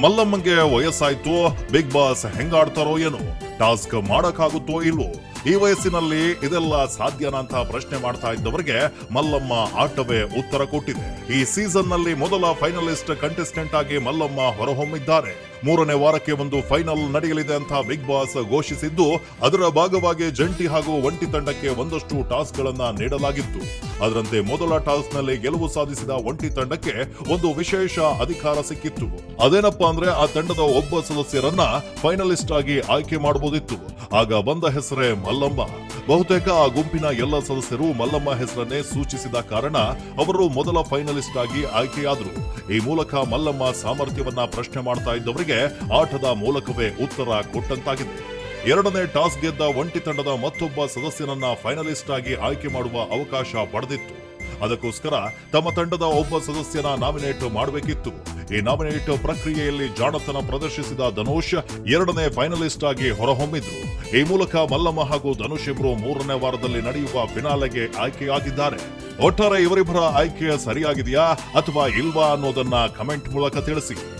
ಮಲ್ಲಮ್ಮಂಗೆ ವಯಸ್ಸಾಯ್ತು big boss ಹೆಂಗಾಡ್ತಾರೋ ಏನೋ. Task ಮಾಡಕ್ಕಾಗುತ್ತೋ ಇಲ್ವೋ? ಈ ವಯಸ್ಸಿನಲ್ಲಿ ಇದೆಲ್ಲ ಸಾಧ್ಯನಾ ಅಂತ ಪ್ರಶ್ನೆ ಮಾಡ್ತಾ ಇದ್ದವರಿಗೆ ಮಲ್ಲಮ್ಮ ಆಟವೇ ಉತ್ತರ ಕೊಟ್ಟಿದೆ. ಈ ಸೀಸನ್ನಲ್ಲಿ ಮೊದಲ ಫೈನಲಿಸ್ಟ್ ಕಂಟೆಸ್ಟೆಂಟ್ ಆಗಿ ಮಲ್ಲಮ್ಮ ಹೊರಹೊಮ್ಮಿದ್ದಾರೆ. ಮೂರನೇ ವಾರಕ್ಕೆ ಒಂದು ಫೈನಲ್ ನಡೆಯಲಿದೆ ಅಂತ ಬಿಗ್ ಬಾಸ್ ಘೋಷಿಸಿದ್ದು, ಅದರ ಭಾಗವಾಗಿ ಜಂಟಿ ಹಾಗೂ ಒಂಟಿ ತಂಡಕ್ಕೆ ಒಂದಷ್ಟು ಟಾಸ್ಕ್ ಗಳನ್ನ ನೀಡಲಾಗಿತ್ತು. ಅದರಂತೆ ಮೊದಲ ಟಾಸ್ಕ್ನಲ್ಲಿ ಗೆಲುವು ಸಾಧಿಸಿದ ಒಂಟಿ ತಂಡಕ್ಕೆ ಒಂದು ವಿಶೇಷ ಅಧಿಕಾರ ಸಿಕ್ಕಿತ್ತು. ಅದೇನಪ್ಪ ಅಂದ್ರೆ ಆ ತಂಡದ ಒಬ್ಬ ಸದಸ್ಯರನ್ನ ಫೈನಲಿಸ್ಟ್ ಆಗಿ ಆಯ್ಕೆ ಮಾಡಬಹುದಿತ್ತು. ಆಗ ಬಂದ ಹೆಸರೇ ಮಲ್ಲಮ್ಮ. ಬಹುತೇಕ ಆ ಗುಂಪಿನ ಎಲ್ಲ ಸದಸ್ಯರು ಮಲ್ಲಮ್ಮ ಹೆಸರನ್ನೇ ಸೂಚಿಸಿದ ಕಾರಣ ಅವರು ಮೊದಲ ಫೈನಲಿಸ್ಟ್ ಆಗಿ ಆಯ್ಕೆಯಾದರು. ಈ ಮೂಲಕ ಮಲ್ಲಮ್ಮ ಸಾಮರ್ಥ್ಯವನ್ನ ಪ್ರಶ್ನೆ ಮಾಡ್ತಾ ಇದ್ದವರಿಗೆ ಆಟದ ಮೂಲಕವೇ ಉತ್ತರ ಕೊಟ್ಟಂತಾಗಿದೆ. ಎರಡನೇ ಟಾಸ್ ಗೆದ್ದ ಒಂಟಿ ತಂಡದ ಮತ್ತೊಬ್ಬ ಸದಸ್ಯನನ್ನ ಫೈನಲಿಸ್ಟ್ ಆಗಿ ಆಯ್ಕೆ ಮಾಡುವ ಅವಕಾಶ ಪಡೆದಿತ್ತು. ಅದಕ್ಕೋಸ್ಕರ ತಮ್ಮ ತಂಡದ ಒಬ್ಬ ಸದಸ್ಯನ ನಾಮಿನೇಟ್ ಮಾಡಬೇಕಿತ್ತು. ಈ ನಾಮಿನೇಟ್ ಪ್ರಕ್ರಿಯೆಯಲ್ಲಿ ಜಾಣತನ ಪ್ರದರ್ಶಿಸಿದ ಧನುಷ್ ಎರಡನೇ ಫೈನಲಿಸ್ಟ್ ಆಗಿ ಹೊರಹೊಮ್ಮಿದ್ರು. ಈ ಮೂಲಕ ಮಲ್ಲಮ್ಮ ಹಾಗೂ ಧನುಷ್ ಇಬ್ಬರು ಮೂರನೇ ವಾರದಲ್ಲಿ ನಡೆಯುವ ಫಿನಾಲೆಗೆ ಆಯ್ಕೆಯಾಗಿದ್ದಾರೆ. ಒಟ್ಟಾರೆ ಇವರಿಬ್ಬರ ಆಯ್ಕೆ ಸರಿಯಾಗಿದೆಯಾ ಅಥವಾ ಇಲ್ವಾ ಅನ್ನೋದನ್ನ ಕಮೆಂಟ್ ಮೂಲಕ ತಿಳಿಸಿ.